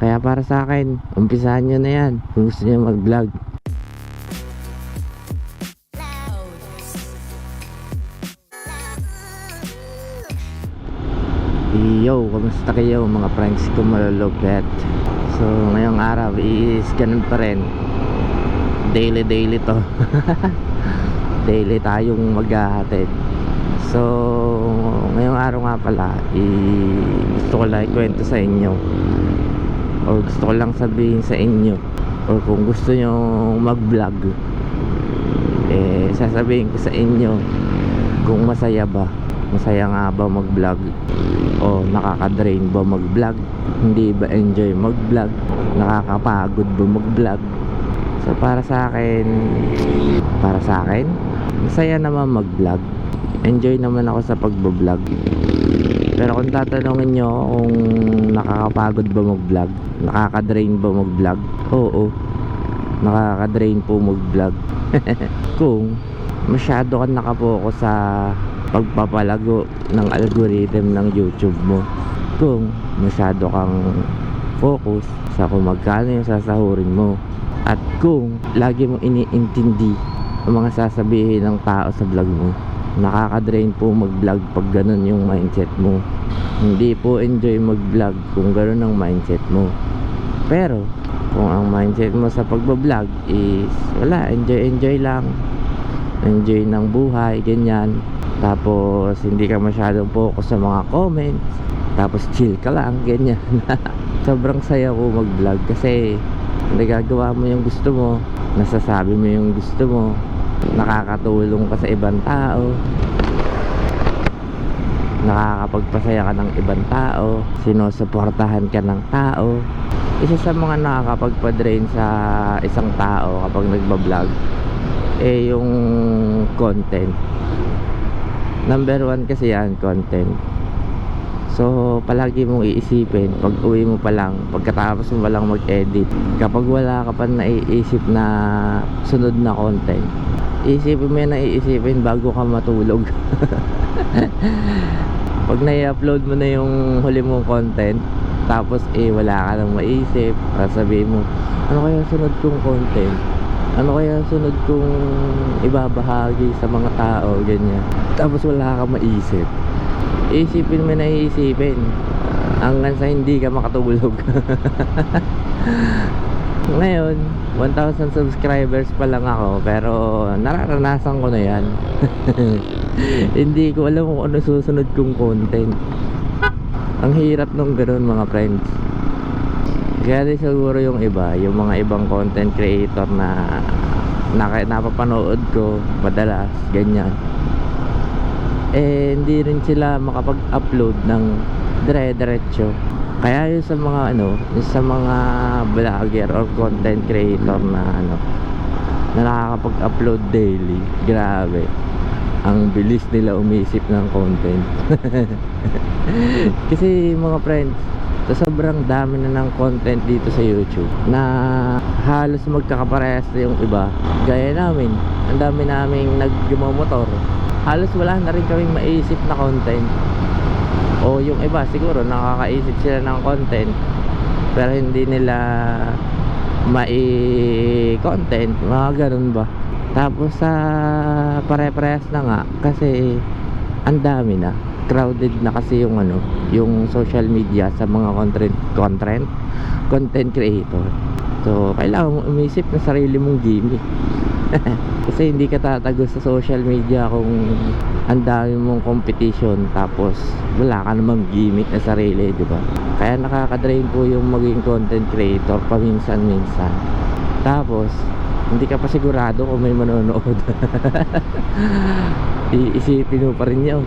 Kaya para sa akin, umpisahan nyo na yan. Kung gusto nyo mag-vlog. Yo, kamusta kayo mga friends? Ko malulupet So, ngayong araw is ganun pa rin. Daily daily to. Daily tayong maghahatid. So, ngayong araw nga pala i Gusto ko lang ikwento sa inyo Or gusto ko lang sabihin sa inyo. Or kung gusto nyo mag-vlog Eh, sasabihin ko sa inyo Kung masaya ba. Masaya nga ba mag-vlog? O nakaka-drain ba mag-vlog? Hindi ba enjoy mag-vlog? Nakakapagod ba mag-vlog? So para sa akin para sa akin masaya naman mag-vlog. Enjoy naman ako sa pagbo-vlog. Pero kung tatanungin nyo kung nakakapagod ba mag-vlog? Nakaka-drain ba mag-vlog? Oo. Nakaka-drain po mag-vlog. Kung masyado kang nakapokus sa pagpapalago ng algorithm ng YouTube mo. Kung masyado kang focus sa kung magkano yung sasahurin mo. At kung lagi mo iniintindi ang mga sasabihin ng tao sa vlog mo nakaka-drain po mag-vlog pag ganun yung mindset mo hindi po enjoy mag-vlog kung ganun ang mindset mo. Pero kung ang mindset mo sa pagbablog is wala enjoy enjoy lang. Enjoy ng buhay ganyan. Tapos hindi ka masyadong focus sa mga comments. Tapos chill ka lang ganyan. Sobrang saya ko mag vlog kasi nagagawa mo yung gusto mo nasasabi mo yung gusto mo nakakatulong ka sa ibang tao nakakapagpasaya ka ng ibang tao sinusuportahan ka ng tao. Isa sa mga nakakapagpa-drain sa isang tao kapag nagbablog eh yung content. Number one kasi yan content. So palagi mong iisipin pag uwi mo pa lang pagkatapos mo pa lang mag edit kapag wala ka pa naiisip na sunod na content isipin mo yan iisipin bago ka matulog. Pag nai-upload mo na yung huli mong content tapos eh wala ka nang maisip sasabihin mo ano kaya sunod kong content? Ano kaya sunod kong ibabahagi sa mga tao? Ganyan. Tapos wala ka maisip. Isipin mo na iisipin hanggang sa hindi ka makatulog ngayon 1,000 subscribers pa lang ako pero nararanasan ko na yan. Hindi ko alam kung ano susunod kong content. Ang hirap nung ganun mga friends. Kaya siguro yung iba yung mga ibang content creator na na napapanood ko madalas ganyan. Eh hindi rin sila makapag-upload ng dire-diretso kaya yun sa mga ano yun sa mga vlogger or content creator na ano na nakakapag-upload daily grabe. Ang bilis nila umisip ng content. Kasi mga friends sa sobrang dami na ng content dito sa YouTube na halos magkakaparehas na yung iba. Gaya namin ang dami naming nagmumotor halos wala na rin kaming maisip na content o yung iba siguro nakakaisip sila ng content pero hindi nila mai-content. Mga ganun ba? Tapos sa pare-parehas na nga kasi ang dami na. Crowded na kasi yung ano yung social media sa mga content content content creator. So kailangan mo umisip na sarili mong gimmick kasi hindi ka tatago sa social media kung ang dami mong competition tapos wala ka namang gimmick na sarili di ba? Kaya nakaka-drain po yung maging content creator paminsan-minsan. Tapos hindi ka pa sigurado kung may manonood. Iisipin mo pa rin yun.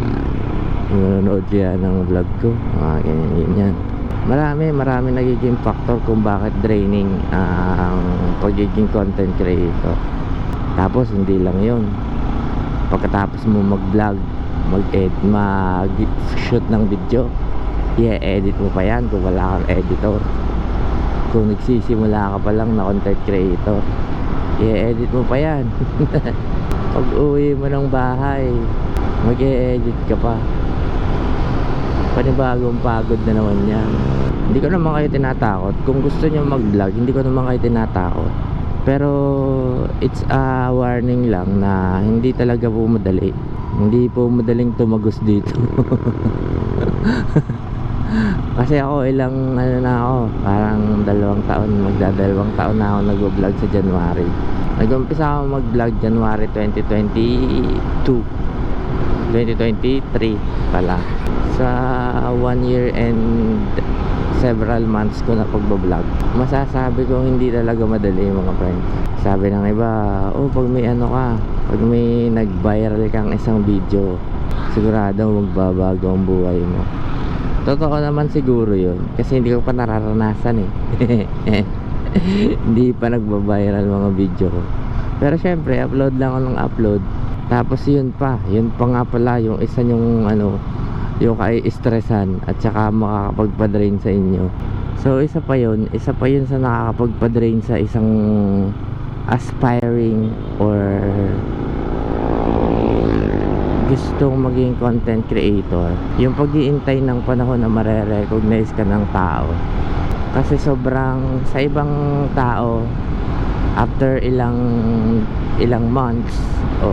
Manonood kaya ng vlog ko mga ganyan ganyan marami marami nagiging factor kung bakit draining ang pagiging content creator tapos hindi lang yun. Pagkatapos mo mag vlog mag edit mag shoot ng video i-edit mo pa yan kung wala kang editor. Kung nagsisimula ka pa lang na content creator i-edit mo pa yan. Pag uwi mo ng bahay mag-edit ka pa. Panibagong pagod na naman yan. Hindi ko naman kayo tinatakot. Kung gusto nyo mag vlog hindi ko naman kayo tinatakot pero it's a warning lang na hindi talaga po madali. Hindi po madaling tumagos dito. Kasi ako ilang ano na ako parang dalawang taon magdadalawang taon na ako nag-vlog sa January. Nag-umpisa ako mag-vlog January 2022 2023 pala. Sa one year and several months ko na pagbablog masasabi ko hindi talaga madali mga friends. Sabi ng iba oh pag may ano ka pag may nag-viral kang isang video sigurado magbabago ang buhay mo. Totoo naman siguro yun kasi hindi ko pa nararanasan eh. Hindi pa nagbabiral mga video ko. Pero syempre upload lang ako ng upload. Tapos yun pa yun pa nga pala yung isa yung ano yung kai-stressan at saka makakapagpa-drain sa inyo. So isa pa yun isa pa yun sa nakakapagpa-drain sa isang aspiring or gustong maging content creator. Yung pag-iintay ng panahon na mare-recognize ka ng tao. Kasi sobrang sa ibang tao after ilang ilang months o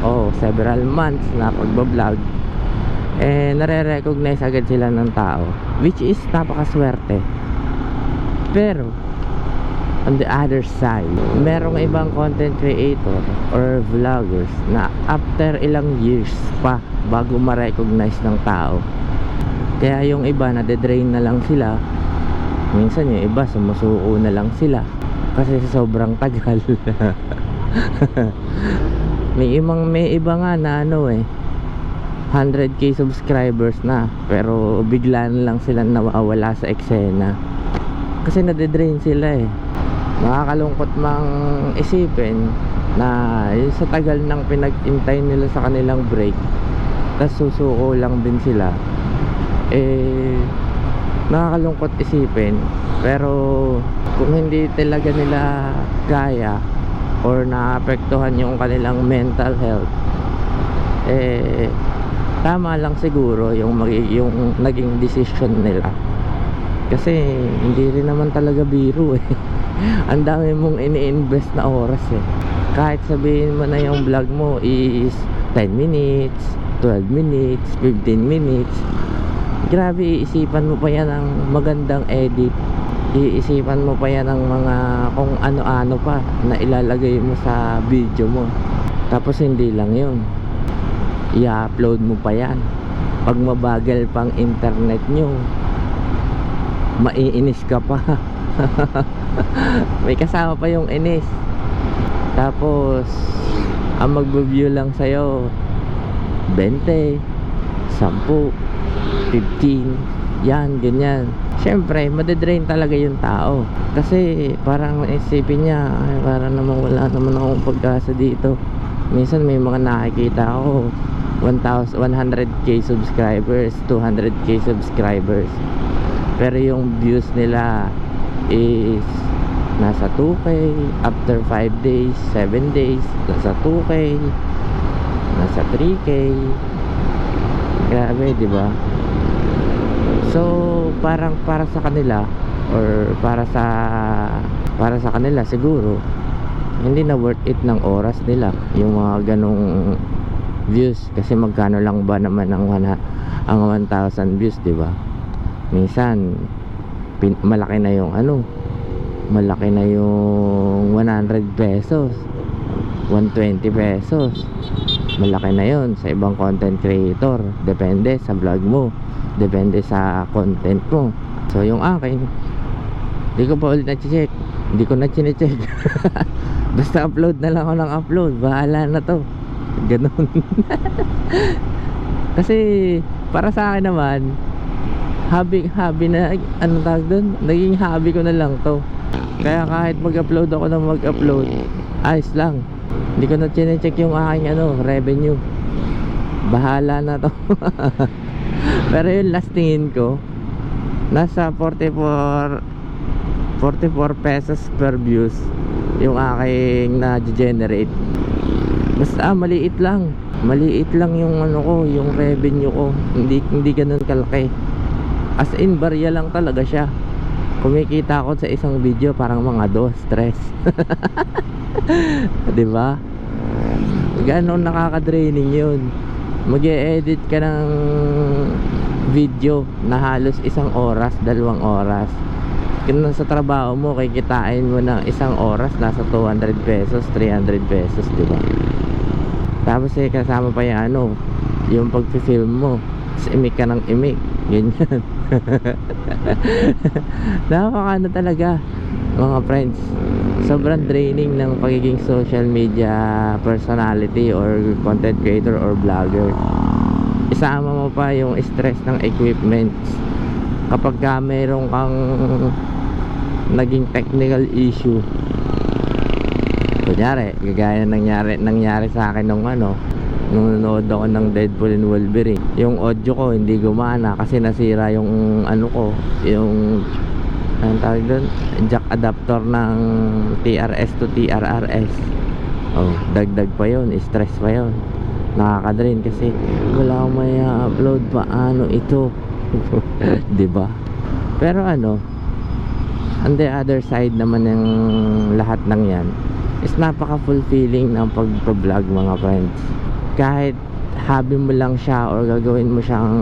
oh, several months na pagbablog eh nare-recognize agad sila ng tao which is napakaswerte. Pero on the other side merong ibang content creator or vloggers na after ilang years pa bago ma-recognize ng tao kaya yung iba na drain na lang sila. Minsan yung iba sumusuko na lang sila kasi sobrang tagal. May ibang may iba nga na ano eh 100k subscribers na pero bigla na lang sila nawawala sa eksena. Kasi nade-drain sila eh. Nakakalungkot mang isipin na sa tagal ng pinag-intay nila sa kanilang break tapos susuko lang din sila. Eh nakakalungkot isipin pero kung hindi talaga nila kaya or naapektuhan yung kanilang mental health eh tama lang siguro yung, yung naging decision nila. Kasi hindi rin naman talaga biro eh. Ang dami mong ini-invest na oras eh. Kahit sabihin mo na yung vlog mo is 10 minutes 12 minutes 15 minutes grabe iisipan mo pa yan ng magandang edit. Iisipan mo pa yan ng mga kung ano-ano pa na ilalagay mo sa video mo. Tapos hindi lang yun i-upload mo pa yan. Pag mabagal pang internet nyo maiinis ka pa. May kasama pa yung inis. Tapos ang magbe-view lang sa'yo 20 10 15 yan ganyan. Syempre madedrain talaga yung tao. Kasi parang isipin niya ay parang naman wala naman akong pagkasa dito minsan may mga nakikita ako 1,000 100k subscribers 200k subscribers. Pero yung views nila is nasa 2k after 5 days 7 days nasa 2k nasa 3k grabe di ba? So parang para sa kanila or para sa para sa kanila siguro hindi na worth it ng oras nila yung mga ganong views. Kasi magkano lang ba naman ang wana, ang 1,000 views di ba? Minsan pin, malaki na yung ano malaki na yung 100 pesos 120 pesos. Malaki na yon sa ibang content creator. Depende sa vlog mo. Depende sa content mo. So yung akin hindi ko pa ulit na-check. Hindi ko na check basta upload na lang ako ng upload. Bahala na to. Ganun. Kasi para sa akin naman hobby hobby na ano tawag doon naging hobby ko na lang to. Kaya kahit mag-upload ako ng mag-upload ayos lang. Hindi ko na check yung aking ano revenue. Bahala na to. Pero yung last tingin ko nasa 44 44 pesos per views yung aking na-generate basta maliit lang maliit lang yung ano ko yung revenue ko hindi hindi ganoon kalaki As in, barya lang talaga siya. Kumikita ako sa isang video parang mga dos, stress. 'Di ba? Ganon nakaka-draining 'yun. mag edit ka ng video na halos isang oras, dalawang oras. Kung sa trabaho mo, kikitain mo ng isang oras, nasa 200 pesos, 300 pesos, di ba? Tapos eh, kasama pa yung ano, yung pag-film mo. Tapos imik ka ng imik. Ganyan. Napaka ano talaga, mga friends. Sobrang draining ng pagiging social media personality or content creator or vlogger. Isama mo pa yung stress ng equipments. Kapag ka mayroon kang naging technical issue, kunyari, gagaya ng nangyari, nangyari sa akin nung ano, nung nanonood ako ng Deadpool and Wolverine. Yung audio ko hindi gumana kasi nasira yung ano ko yung anong tawag doon? Jack adapter ng TRS to TRRS oh dagdag pa yon stress pa yon nakakadrain kasi wala akong may upload paano ito 'di pero ano on the other side naman ng lahat ng yan is napaka fulfilling ng pagpa-vlog mga friends. Kahit hobby mo lang siya or gagawin mo siyang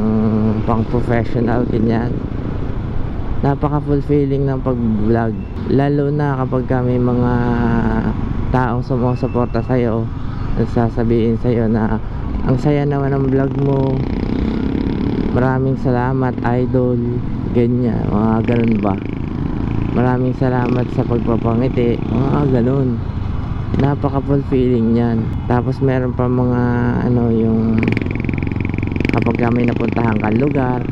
pang professional ganyan napaka fulfilling ng pag-vlog. Lalo na kapag kami mga taong sumusuporta sa'yo sasabihin sa'yo na ang saya naman ng vlog mo maraming salamat idol. Ganyan mga ganun ba? Maraming salamat sa pagpapangiti mga ganun. Napaka fulfilling yan. Tapos meron pa mga ano yung kapag ka may napuntahan kang lugar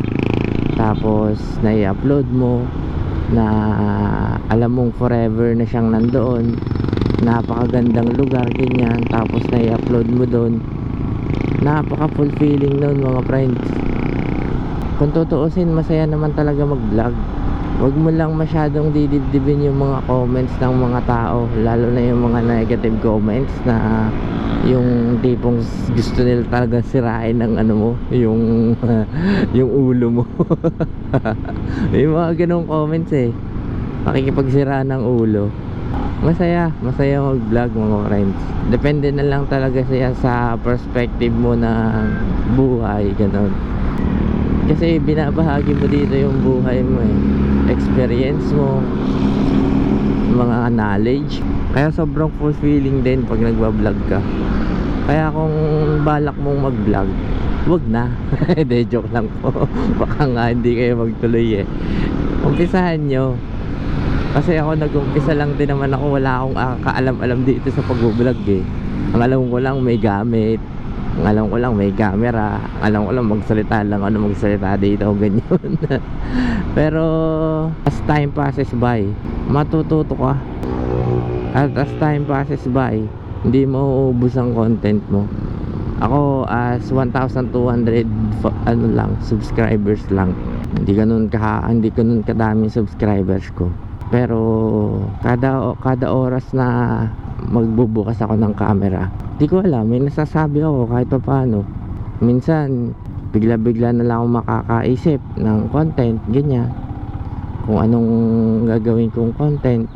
tapos nai-upload mo na alam mong forever na siyang nandoon napakagandang lugar ganyan tapos nai-upload mo doon. Napaka fulfilling nun mga friends kung tutuusin masaya naman talaga mag vlog Huwag mo lang masyadong didibdibin yung mga comments ng mga tao Lalo na yung mga negative comments na Yung tipong gusto nila talaga sirain ng ano mo Yung, yung ulo mo. Yung mga ganong comments eh. Makikipagsira ng ulo. Masaya, masaya mag vlog mga friends. Depende na lang talaga siya sa perspective mo ng buhay Ganon kasi binabahagi mo dito yung buhay mo eh. Experience mo. Mga knowledge. Kaya sobrang fulfilling din pag nagbablog ka. Kaya kung balak mong mag vlog wag na. Hindi joke lang po. Baka nga hindi kayo magtuloy eh. Umpisahan nyo. Kasi ako nag-umpisa lang din naman ako. Wala akong ah, kaalam-alam dito sa pag-vlog eh. Ang alam ko lang may gamit ang alam ko lang may camera. Ang alam ko lang magsalita lang ano magsalita dito ganyan. Pero as time passes by matututo ka. At as time passes by hindi mo uubos ang content mo. Ako as 1,200 fo- ano lang subscribers lang. Hindi ganun ka hindi ganun kadaming subscribers ko. Pero kada kada oras na magbubukas ako ng camera. Di ko alam may nasasabi ako kahit pa paano minsan bigla bigla na lang ako makakaisip ng content ganyan. Kung anong gagawin kong content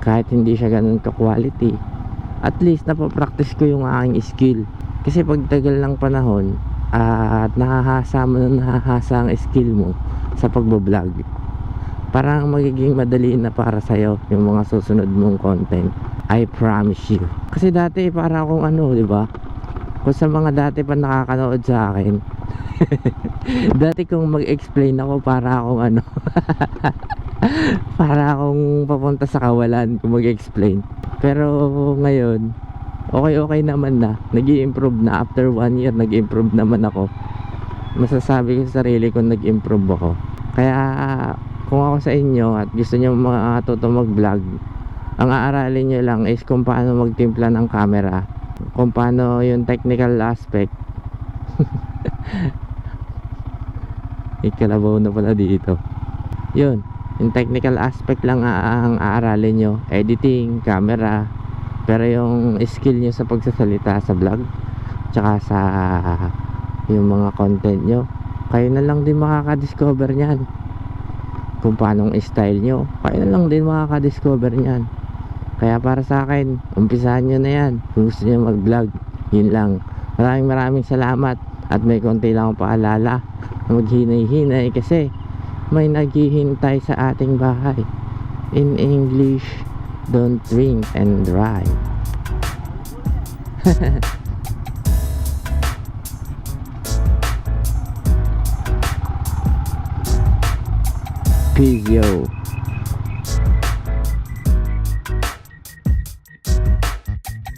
kahit hindi siya ganun ka quality at least napapractice ko yung aking skill. Kasi pag tagal ng panahon at nahahasa mo na nahahasa ang skill mo sa pagbablog parang magiging madali na para sa'yo yung mga susunod mong content I promise you. Kasi dati para akong ano di ba? Kung sa mga dati pa nakakanood sa akin dati kung mag-explain ako para akong ano para akong papunta sa kawalan kung mag-explain. Pero ngayon okay okay naman na. Nag improve na. After one year nag improve naman ako. Masasabi ko sa sarili ko nag improve ako. Kaya kung ako sa inyo at gusto nyo matuto mag vlog ang aaralin nyo lang is kung paano magtimpla ng camera. Kung paano yung technical aspect. Ikalabaw na pala dito. Yun yung technical aspect lang ang aaralin nyo. Editing, camera. Pero yung skill nyo sa pagsasalita sa vlog tsaka sa yung mga content nyo kayo na lang din makaka-discover nyan kung paanong style nyo kayo na lang din makaka-discover nyan kaya para sa akin umpisahan nyo na yan. Kung gusto nyo mag vlog yun lang. Maraming maraming salamat. At may konti lang akong paalala. Na maghinay-hinay kasi may naghihintay sa ating bahay. In English don't drink and drive. Pizio